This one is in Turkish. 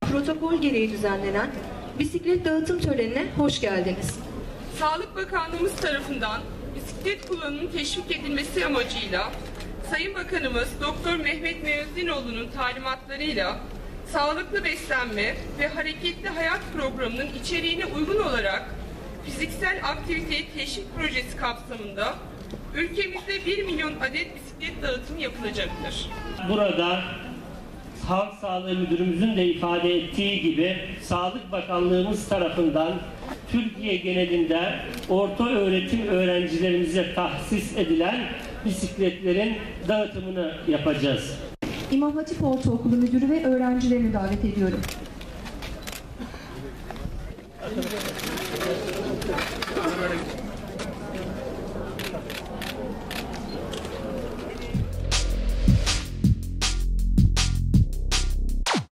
Protokol gereği düzenlenen bisiklet dağıtım törenine hoş geldiniz. Sağlık Bakanlığımız tarafından bisiklet kullanımının teşvik edilmesi amacıyla Sayın Bakanımız Doktor Mehmet Müezzinoğlu'nun talimatlarıyla sağlıklı beslenme ve hareketli hayat programının içeriğine uygun olarak fiziksel aktivite teşvik projesi kapsamında ülkemizde 1 milyon adet bisiklet dağıtımı yapılacaktır. Burada Halk Sağlığı Müdürümüzün de ifade ettiği gibi Sağlık Bakanlığımız tarafından Türkiye genelinde orta öğretim öğrencilerimize tahsis edilen bisikletlerin dağıtımını yapacağız. İmam Hatip Ortaokulu Müdürü ve öğrencilerini davet ediyorum.